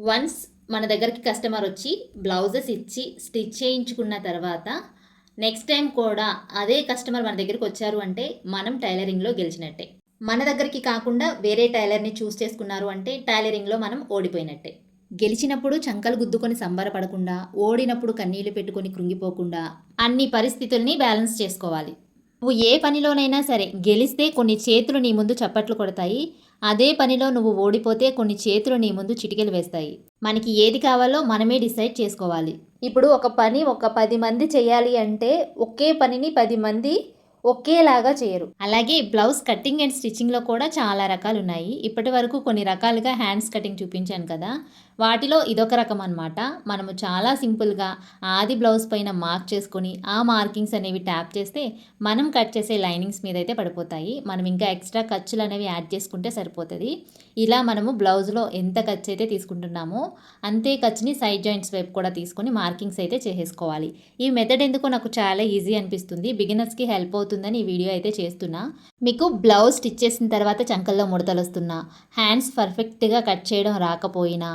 Once మన దగ్గరికి customer వచ్చి బ్లౌజెస్ ఇచ్చి స్టిచ్ చేయించుకున్న తర్వాత నెక్స్ట్ టైం కూడా అదే కస్టమర్ మన దగ్గరికి వచ్చారు అంటే మనం టైలరింగ్లో గెలిచినట్టే. మన దగ్గరికి కాకుండా వేరే టైలర్ని చూస్ చేసుకున్నారు అంటే టైలరింగ్లో మనం ఓడిపోయినట్టే. గెలిచినప్పుడు చంకలు గుద్దుకొని సంబరపడకుండా ఓడినప్పుడు కన్నీళ్ళు పెట్టుకొని కృంగిపోకుండా అన్ని పరిస్థితుల్ని బ్యాలెన్స్ చేసుకోవాలి. నువ్వు ఏ పనిలోనైనా సరే గెలిస్తే కొన్ని చేతులు నీ ముందు చప్పట్లు కొడతాయి అదే పనిలో నువ్వు ఓడిపోతే కొన్ని చేతులు నీ ముందు చిటికెలు వేస్తాయి. మనకి ఏది కావాలో మనమే డిసైడ్ చేసుకోవాలి. ఇప్పుడు ఒక పని ఒక పది మంది చేయాలి అంటే ఒకే పనిని పది మంది ఒకేలాగా చేయరు. అలాగే బ్లౌజ్ కటింగ్ అండ్ స్టిచ్చింగ్లో కూడా చాలా రకాలు ఉన్నాయి ఇప్పటి వరకు కొన్ని రకాలుగా హ్యాండ్స్ కటింగ్ చూపించాను కదా! వాటిలో ఇదొక రకం అనమాట మనము చాలా సింపుల్గా ఆది బ్లౌజ్ పైన మార్క్ చేసుకొని ఆ మార్కింగ్స్ అనేవి ట్యాప్ చేస్తే మనం కట్ చేసే లైనింగ్స్ మీద అయితే పడిపోతాయి. మనం ఇంకా ఎక్స్ట్రా ఖర్చులు అనేవి యాడ్ చేసుకుంటే సరిపోతుంది. ఇలా మనము బ్లౌజ్లో ఎంత ఖర్చు అయితే తీసుకుంటున్నామో అంతే ఖర్చుని సైడ్ జాయింట్స్ వైపు కూడా తీసుకొని మార్కింగ్స్ అయితే చేసేసుకోవాలి. ఈ మెథడ్ ఎందుకో నాకు చాలా ఈజీ అనిపిస్తుంది. బిగినర్స్కి హెల్ప్ అవుతుంది. అవుతుందని ఈ వీడియో అయితే చేస్తున్నా. మీకు బ్లౌజ్ స్టిచ్ చేసిన తర్వాత చంకల్లో ముడతలు వస్తున్నా. హ్యాండ్స్ పర్ఫెక్ట్గా కట్ చేయడం రాకపోయినా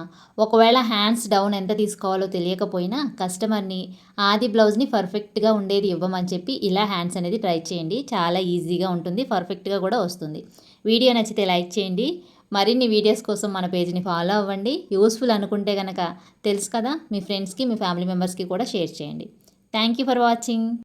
ఒకవేళ హ్యాండ్స్ డౌన్ ఎంత తీసుకోవాలో తెలియకపోయినా కస్టమర్ని ఆది బ్లౌజ్ని పర్ఫెక్ట్గా ఉండేది ఇవ్వమని చెప్పి ఇలా హ్యాండ్స్ అనేది ట్రై చేయండి. చాలా ఈజీగా ఉంటుంది పర్ఫెక్ట్గా కూడా వస్తుంది. వీడియో నచ్చితే లైక్ చేయండి. మరిన్ని వీడియోస్ కోసం మన పేజ్ని ఫాలో అవ్వండి. యూస్ఫుల్ అనుకుంటే కనుక తెలుసు కదా మీ ఫ్రెండ్స్కి మీ ఫ్యామిలీ మెంబర్స్కి కూడా షేర్ చేయండి. Thank you for watching